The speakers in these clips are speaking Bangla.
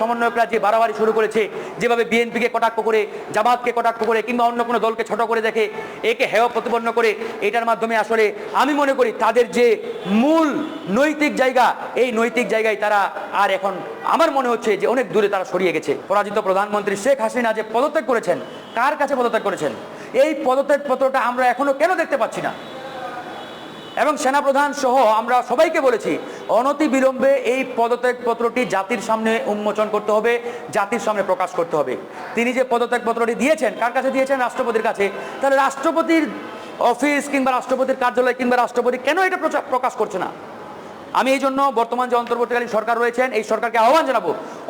সমন্বয়করা যে বাড়াবাড়ি শুরু করেছে। যেভাবে বিএনপিকে কটাক্ষ করে, জামাতকে কটাক্ষ করে, কিংবা অন্য কোনো দলকে ছোট করে দেখে, একে হেয় প্রতিপন্ন করে, এটার মাধ্যমে আসলে আমি মনে করি তাদের যে মূল নৈতিক জায়গা, এই নৈতিক জায়গায় তারা আর এখন আমার মনে হচ্ছে যে অনেক দূরে তারা সরিয়ে গেছে। পরাজিত প্রধানমন্ত্রী শেখ হাসিনা যে পদত্যাগ করেছেন, কার কাছে পদত্যাগ করেছেন? এই পদত্যাগ পত্রটা আমরা এখনও কেন দেখতে পাচ্ছি না? এবং সেনাপ্রধান সহ আমরা সবাইকে বলেছি অনতি বিলম্বে এই পদত্যাগ পত্রটি জাতির সামনে উন্মোচন করতে হবে, জাতির সামনে প্রকাশ করতে হবে। তিনি যে পদত্যাগ পত্রটি দিয়েছেন, কার কাছে দিয়েছেন? রাষ্ট্রপতির কাছে। তাহলে রাষ্ট্রপতির অফিস কিংবা রাষ্ট্রপতির কার্যালয় কিংবা রাষ্ট্রপতি কেন এটা প্রকাশ করছে না? আমি এই জন্য বর্তমান যে অন্তর্বর্তীকালীন সরকার রয়েছেন, এই সরকারকে আহ্বান জানাব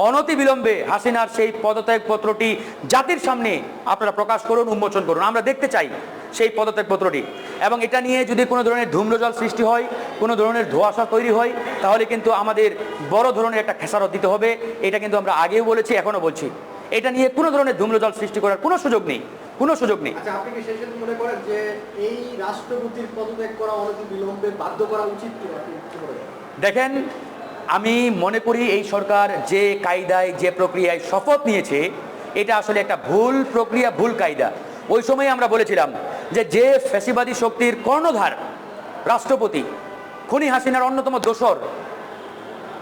অনতি বিলম্বে হাসিনার সেই পদত্যাগ পত্রটি জাতির সামনে আপনারা প্রকাশ করুন, উন্মোচন করুন। আমরা দেখতে চাই সেই পদত্যাগ পত্রটি এবং এটা নিয়ে যদি কোনো ধরনের ধূম্রজল সৃষ্টি হয় কোনো ধরনের ধোঁয়াশা তৈরি হয় তাহলে কিন্তু আমাদের বড় ধরনের একটা খেসারত দিতে হবে। এটা কিন্তু আমরা আগেও বলেছি এখনও বলছি। এটা নিয়ে কোনো ধরনের ধূম্রজল সৃষ্টি করার কোনো সুযোগ নেই কোনো সুযোগ নেই। আচ্ছা আপনি কি সেই মনে করেন যে এই রাষ্ট্রপতির পদত্যাগ করা অনতি বিলম্বে বাধ্য করা উচিত কিনা আপনি কি করেন দেখেন আমি মনে করি এই সরকার যে কায়দায় যে প্রক্রিয়ায় শপথ নিয়েছে এটা আসলে একটা ভুল প্রক্রিয়া ভুল কায়দা। ওই সময় আমরা বলেছিলাম যে যে ফ্যাসিবাদী শক্তির কর্ণধার, রাষ্ট্রপতি, খুনি হাসিনার অন্যতম দোসর,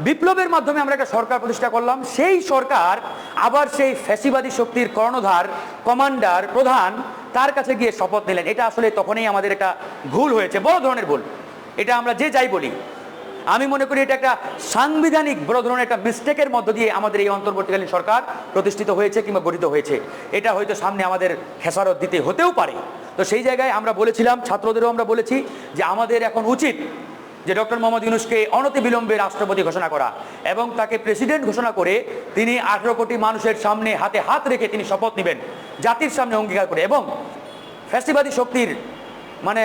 বিপ্লবের মাধ্যমে আমরা একটা সরকার প্রতিষ্ঠা করলাম, সেই সরকার আবার সেই ফ্যাসিবাদী শক্তির কর্ণধার, কমান্ডার, প্রধান, তার কাছে গিয়ে শপথ নিলেন। এটা আসলে তখনই আমাদের একটা ভুল হয়েছে, বড় ধরনের ভুল। এটা আমরা যে যাই বলি আমি মনে করি এটা একটা সাংবিধানিক বড় ধরনের একটা মিস্টেকের মধ্য দিয়ে আমাদের এই অন্তর্বর্তীকালীন সরকার প্রতিষ্ঠিত হয়েছে কিংবা গঠিত হয়েছে। এটা হয়তো সামনে আমাদের খেসারত দিতে হতেও পারে। তো সেই জায়গায় আমরা বলেছিলাম, ছাত্রদেরও আমরা বলেছি যে আমাদের এখন উচিত যে ডক্টর মোহাম্মদ ইউনুসকে অনতিবিলম্বে রাষ্ট্রপতি ঘোষণা করা এবং তাকে প্রেসিডেন্ট ঘোষণা করে তিনি আঠেরো কোটি মানুষের সামনে হাতে হাত রেখে তিনি শপথ নেবেন, জাতির সামনে অঙ্গীকার করে। এবং ফ্যাসিবাদী শক্তির মানে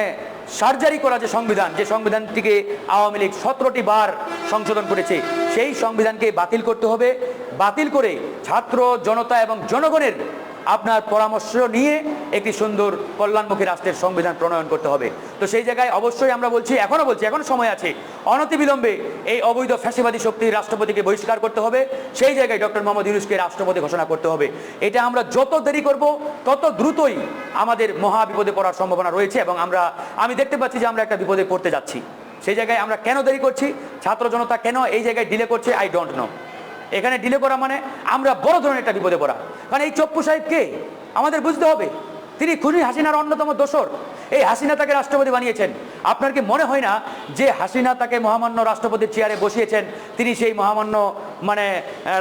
সার্জারি করা যে সংবিধান, যে সংবিধানটিকে আওয়ামী লীগ সতেরোটি বার সংশোধন করেছে, সেই সংবিধানকে বাতিল করতে হবে। বাতিল করে ছাত্র, জনতা এবং জনগণের আপনার পরামর্শ নিয়ে একটি সুন্দর কল্যাণমুখী রাষ্ট্রের সংবিধান প্রণয়ন করতে হবে। তো সেই জায়গায় অবশ্যই আমরা বলছি, এখনও বলছি এখনও সময় আছে। অনতিবিলম্বে এই অবৈধ ফ্যাসিবাদী শক্তির রাষ্ট্রপতিকে বহিষ্কার করতে হবে। সেই জায়গায় ডক্টর মোহাম্মদ ইউনুসকে রাষ্ট্রপতি ঘোষণা করতে হবে। এটা আমরা যত দেরি করব, তত দ্রুতই আমাদের মহা বিপদে পড়ার সম্ভাবনা রয়েছে এবং আমরা, আমি দেখতে পাচ্ছি যে আমরা একটা বিপদে পড়তে যাচ্ছি। সেই জায়গায় আমরা কেন দেরি করছি? ছাত্র জনতা কেন এই জায়গায় ডিলে করছে? আই ডোন্ট নো এখানে ডিলে করা মানে আমরা বড় ধরনের একটা বিপদে পড়া। কারণ এই চপ্পু সাহেব কে? আমাদের বুঝতে হবে। তিনি খুনি হাসিনার অন্যতম দোসর এই হাসিনা তাকে রাষ্ট্রপতি বানিয়েছেন। আপনার কি মনে হয় না যে হাসিনা তাকে মহামান্য রাষ্ট্রপতির চেয়ারে বসিয়েছেন? তিনি সেই মহামান্য মানে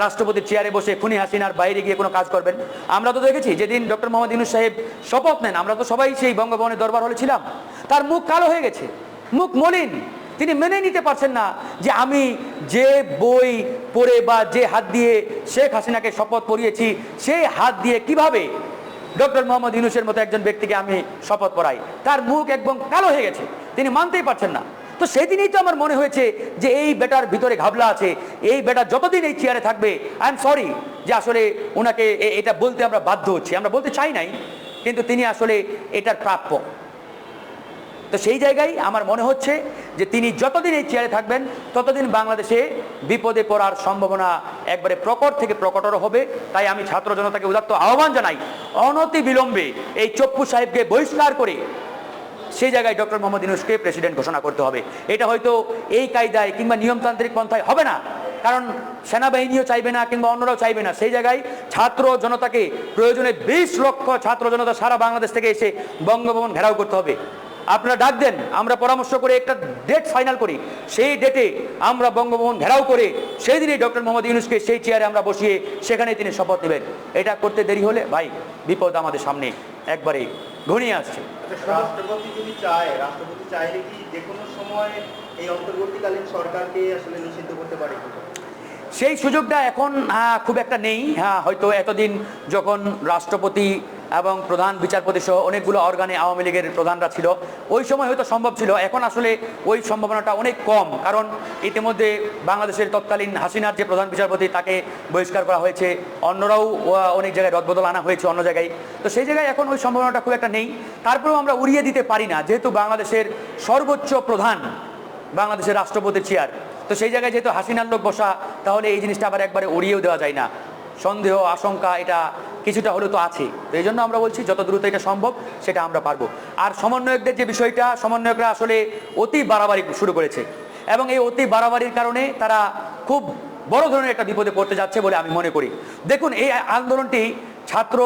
রাষ্ট্রপতির চেয়ারে বসে খুনি হাসিনার বাইরে গিয়ে কোনো কাজ করবেন? আমরা তো দেখেছি যেদিন ডক্টর মোহাম্মদ ইউনুস সাহেব শপথ নেন, আমরা তো সবাই সেই বঙ্গভবনের দরবার হলে ছিলাম। তার মুখ কালো হয়ে গেছে। মুখ মলিন। তিনি মেনে নিতে পারছেন না যে আমি যে বই পড়ে বা যে হাত দিয়ে শেখ হাসিনাকে শপথ পড়িয়েছি, সেই হাত দিয়ে কীভাবে ডক্টর মোহাম্মদ ইউনুসের মতো একজন ব্যক্তিকে আমি শপথ পড়াই? তার মুখ একদম কালো হয়ে গেছে। তিনি মানতেই পারছেন না। তো সেদিনই তো আমার মনে হয়েছে যে এই বেটার ভিতরে ঘাবলা আছে, এই বেটা যতদিন এই চেয়ারে থাকবে আই এম সরি যে আসলে ওনাকে এটা বলতে আমরা বাধ্য হচ্ছি। আমরা বলতে চাই নাই, কিন্তু তিনি আসলে এটার প্রাপ্য। তো সেই জায়গায় আমার মনে হচ্ছে যে তিনি যতদিন এই চেয়ারে থাকবেন, ততদিন বাংলাদেশে বিপদে পড়ার সম্ভাবনা একবারে প্রকট থেকে প্রকটর হবে। তাই আমি ছাত্র জনতাকে উদাত্ত আহ্বান জানাই, অনতি বিলম্বে এই চপ্পু সাহেবকে বহিষ্কার করে সেই জায়গায় ডক্টর মোহাম্মদ ইউনুসকে প্রেসিডেন্ট ঘোষণা করতে হবে। এটা হয়তো এই কায়দায় কিংবা নিয়মতান্ত্রিক পন্থায় হবে না, কারণ সেনাবাহিনীও চাইবে না কিংবা অন্যরাও চাইবে না। সেই জায়গায় ছাত্র জনতাকে প্রয়োজনে বিশ লক্ষ ছাত্র জনতা সারা বাংলাদেশ থেকে এসে বঙ্গভবন ঘেরাও করতে হবে। আপনারা ডাক দেন আমরা পরামর্শ করে একটা ডেট ফাইনাল করি। সেই ডেটে আমরা বঙ্গভবন ঘেরাও করে সেই দিনই ডক্টর মোহাম্মদ ইউনুসকে সেই চেয়ারে আমরা বসিয়ে সেখানে তিনি শপথ নেবেন। এটা করতে দেরি হলে ভাই বিপদ আমাদের সামনে একবারে ঘনিয়ে আসছে। রাষ্ট্রপতি যদি চায় রাষ্ট্রপতি চাইলে কি যে কোনো সময় এই অন্তর্বর্তীকালীন সরকারকে আসলে নিষিদ্ধ করতে পারে? সেই সুযোগটা এখন খুব একটা নেই। হ্যাঁ হয়তো এতদিন যখন রাষ্ট্রপতি এবং প্রধান বিচারপতি সহ অনেকগুলো অর্গানে আওয়ামী লীগের প্রধানরা ছিল। ওই সময় হয়তো সম্ভব ছিল, এখন আসলে ওই সম্ভাবনাটা অনেক কম। কারণ ইতিমধ্যে বাংলাদেশের তৎকালীন হাসিনার যে প্রধান বিচারপতি, তাকে বহিষ্কার করা হয়েছে। অন্যরাও অনেক জায়গায় রদবদল আনা হয়েছে অন্য জায়গায়। তো সেই জায়গায় এখন ওই সম্ভাবনাটা খুব একটা নেই। তারপরেও আমরা উড়িয়ে দিতে পারি না, যেহেতু বাংলাদেশের সর্বোচ্চ প্রধান বাংলাদেশের রাষ্ট্রপতির চেয়ার। তো সেই জায়গায় যেহেতু হাসিনার লোক বসা, তাহলে এই জিনিসটা আবার একবারে উড়িয়েও দেওয়া যায় না। সন্দেহ, আশঙ্কা, এটা কিছুটা হলেও তো আছে তো এই জন্য আমরা বলছি, যত দ্রুত এটা সম্ভব, সেটা আমরা পারব। আর সমন্বয়কদের যে বিষয়টা, সমন্বয়করা আসলে অতি বাড়াবাড়ি শুরু করেছে। এবং এই অতি বাড়াবাড়ির কারণে তারা খুব বড় ধরনের একটা বিপদে পড়তে যাচ্ছে বলে আমি মনে করি। দেখুন, এই আন্দোলনটি ছাত্র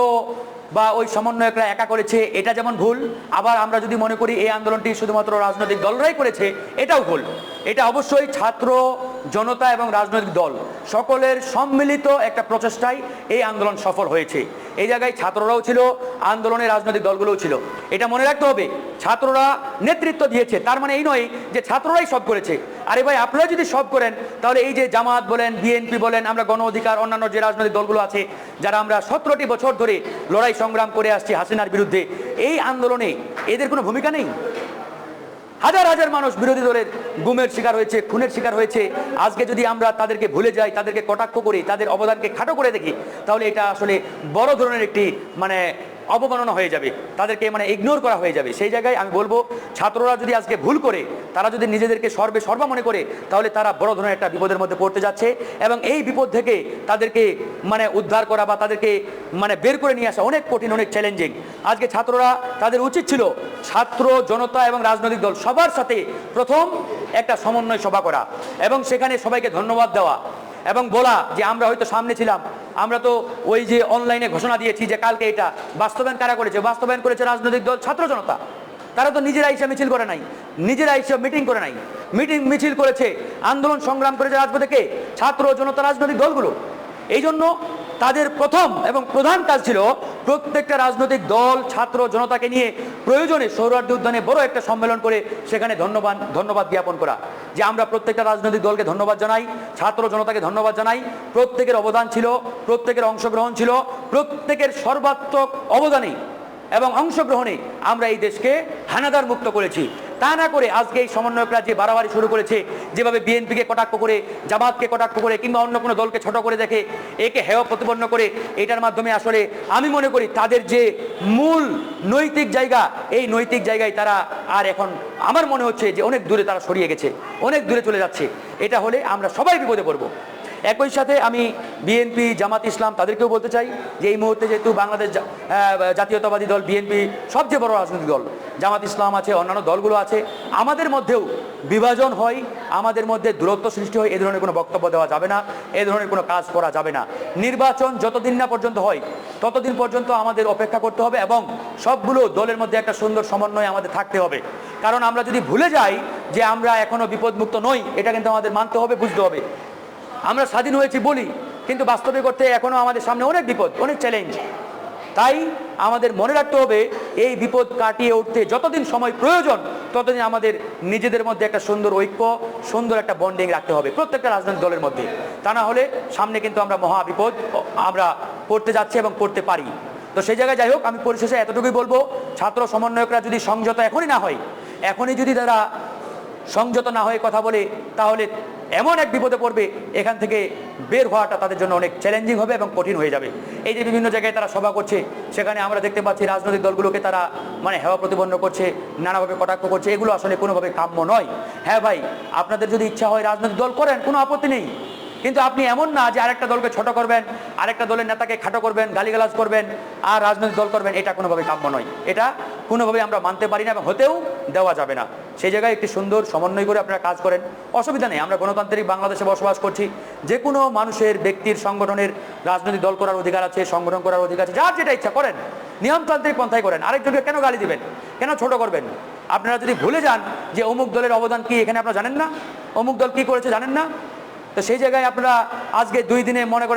বা ওই সমন্বয়করা একা করেছে, এটা যেমন ভুল, আবার আমরা যদি মনে করি, এই আন্দোলনটি শুধুমাত্র রাজনৈতিক দলরাই করেছে, এটাও ভুল। এটা অবশ্যই ছাত্র, জনতা এবং রাজনৈতিক দল সকলের সম্মিলিত একটা প্রচেষ্টায় এই আন্দোলন সফল হয়েছে। এই জায়গায় ছাত্ররাও ছিল, আন্দোলনের রাজনৈতিক দলগুলোও ছিল। এটা মনে রাখতে হবে, ছাত্ররা নেতৃত্ব দিয়েছে। তার মানে এই নয় যে ছাত্ররাই সব করেছে। আরে ভাই, আপনারা যদি সব করেন, তাহলে এই যে জামাত বলেন, বিএনপি বলেন, আমরা গণ অধিকার, অন্যান্য যে রাজনৈতিক দলগুলো আছে, যারা আমরা সতেরোটি বছর ধরে লড়াই সংগ্রাম করে আসছি হাসিনার বিরুদ্ধে, এই আন্দোলনে এদের কোনো ভূমিকা নেই? হাজার হাজার মানুষ বিরোধী দলের গুমের শিকার হয়েছে, খুনের শিকার হয়েছে। আজকে যদি আমরা তাদেরকে ভুলে যাই, তাদেরকে কটাক্ষ করি, তাদের অবদানকে খাটো করে দেখি, তাহলে এটা আসলে বড় ধরনের একটি মানে অবমাননা হয়ে যাবে, তাদেরকে মানে ইগনোর করা হয়ে যাবে। সেই জায়গায় আমি বলব, ছাত্ররা যদি আজকে ভুল করে, তারা যদি নিজেদেরকে সর্বে সর্বা মনে করে, তাহলে তারা বড় ধরনের একটা বিপদের মধ্যে পড়তে যাচ্ছে এবং এই বিপদ থেকে তাদেরকে মানে উদ্ধার করা বা তাদেরকে মানে বের করে নিয়ে আসা অনেক কঠিন, অনেক চ্যালেঞ্জিং আজকে ছাত্ররা তাদের উচিত ছিল ছাত্র, জনতা এবং রাজনৈতিক দল সবার সাথে প্রথম একটা সমন্বয় সভা করা এবং সেখানে সবাইকে ধন্যবাদ দেওয়া এবং বলা যে আমরা হয়তো সামনে ছিলাম আমরা তো ওই যে অনলাইনে ঘোষণা দিয়েছি যে কালকে এটা বাস্তবায়ন কারা করেছে? বাস্তবায়ন করেছে রাজনৈতিক দল, ছাত্র জনতা। তারা তো নিজেরা এসে মিছিল করে নাই নিজেরা এসে মিটিং করে নাই। মিটিং মিছিল করেছে, আন্দোলন সংগ্রাম করেছে রাজপথে ছাত্র জনতা রাজনৈতিক দলগুলো। এই জন্য তাদের প্রথম এবং প্রধান কাজ ছিল প্রত্যেকটা রাজনৈতিক দল, ছাত্র, জনতাকে নিয়ে প্রয়োজনে সৌরার্দি উদ্যানে বড় একটা সম্মেলন করে সেখানে ধন্যবাদ ধন্যবাদ জ্ঞাপন করা। যে আমরা প্রত্যেকটা রাজনৈতিক দলকে ধন্যবাদ জানাই, ছাত্র জনতাকে ধন্যবাদ জানাই। প্রত্যেকের অবদান ছিল, প্রত্যেকের অংশগ্রহণ ছিল, প্রত্যেকের সর্বাত্মক অবদানে এবং অংশগ্রহণে আমরা এই দেশকে হানাদার মুক্ত করেছি। তা না করে আজকে এই সমন্বয়করা যে বাড়াবাড়ি শুরু করেছে, যেভাবে বিএনপিকে কটাক্ষ করে, জামাতকে কটাক্ষ করে, কিংবা অন্য কোনো দলকে ছোট করে দেখে, একে হেয় প্রতিপন্ন করে, এটার মাধ্যমে আসলে আমি মনে করি তাদের যে মূল নৈতিক জায়গা, এই নৈতিক জায়গায় তারা আর এখন আমার মনে হচ্ছে যে অনেক দূরে তারা সরিয়ে গেছে, অনেক দূরে চলে যাচ্ছে। এটা হলে আমরা সবাই বিপদে পড়ব। একই সাথে আমি বিএনপি, জামাত ইসলাম তাদেরকেও বলতে চাই যে এই মুহূর্তে যেহেতু বাংলাদেশ জাতীয়তাবাদী দল বিএনপি সবচেয়ে বড় রাজনৈতিক দল, জামাত ইসলাম আছে, অন্যান্য দলগুলো আছে, আমাদের মধ্যেও বিভাজন হয়, আমাদের মধ্যে দূরত্ব সৃষ্টি হয়, এ ধরনের কোনো বক্তব্য দেওয়া যাবে না, এ ধরনের কোনো কাজ করা যাবে না। নির্বাচন যতদিন না পর্যন্ত হয়, ততদিন পর্যন্ত আমাদের অপেক্ষা করতে হবে এবং সবগুলো দলের মধ্যে একটা সুন্দর সমন্বয় আমাদের থাকতে হবে। কারণ আমরা যদি ভুলে যাই যে আমরা এখনও বিপদমুক্ত নই, এটা কিন্তু আমাদের মানতে হবে, বুঝতে হবে। আমরা স্বাধীন হয়েছি বলি, কিন্তু বাস্তবে করতে এখনও আমাদের সামনে অনেক বিপদ, অনেক চ্যালেঞ্জ তাই আমাদের মনে রাখতে হবে, এই বিপদ কাটিয়ে উঠতে যতদিন সময় প্রয়োজন, ততদিন আমাদের নিজেদের মধ্যে একটা সুন্দর ঐক্য, সুন্দর একটা বন্ডিং রাখতে হবে প্রত্যেকটা রাজনৈতিক দলের মধ্যে। তা না হলে সামনে কিন্তু আমরা মহা বিপদ আমরা পড়তে যাচ্ছি এবং পড়তে পারি। তো সেই জায়গায় যাই হোক, আমি পরিশেষে এতটুকুই বলব, ছাত্র সমন্বয়করা যদি সংযত এখনই না হয়, এখনই যদি তারা সংযত না হয়ে কথা বলে, তাহলে এমন এক বিপদে পড়বে, এখান থেকে বের হওয়াটা তাদের জন্য অনেক চ্যালেঞ্জিং হবে এবং কঠিন হয়ে যাবে। এই যে বিভিন্ন জায়গায় তারা সভা করছে, সেখানে আমরা দেখতে পাচ্ছি রাজনৈতিক দলগুলোকে তারা মানে হেওয়া প্রতিপন্ন করছে, নানাভাবে কটাক্ষ করছে, এগুলো আসলে কোনোভাবে কাম্য নয়। হ্যাঁ ভাই, আপনাদের যদি ইচ্ছা হয় রাজনৈতিক দল করেন, কোনো আপত্তি নেই। কিন্তু আপনি এমন না যে আরেকটা দলকে ছোট করবেন, আরেকটা দলের নেতাকে খাটো করবেন, গালিগালাজ করবেন আর রাজনৈতিক দল করবেন, এটা কোনোভাবে কাম্য নয়। এটা কোনোভাবে আমরা মানতে পারি না এবং হতেও দেওয়া যাবে না। সেই জায়গায় একটি সুন্দর সমন্বয় করে আপনারা কাজ করেন। অসুবিধা নেই, আমরা গণতান্ত্রিক বাংলাদেশে বসবাস করছি। যে কোনো মানুষের, ব্যক্তির, সংগঠনের রাজনৈতিক দল করার অধিকার আছে, সংগঠন করার অধিকার আছে, যার যেটা ইচ্ছা করেন। নিয়মতান্ত্রিক পন্থায় করেন। আরেকজনকে কেন গালি দিবেন? কেন ছোট করবেন? আপনারা যদি ভুলে যান যে অমুক দলের অবদান কি এখানে আপনারা জানেন না? অমুক দল কি করেছে জানেন না? তো সেই জায়গায় আপনারা আজকে দুই দিনে মনে করেন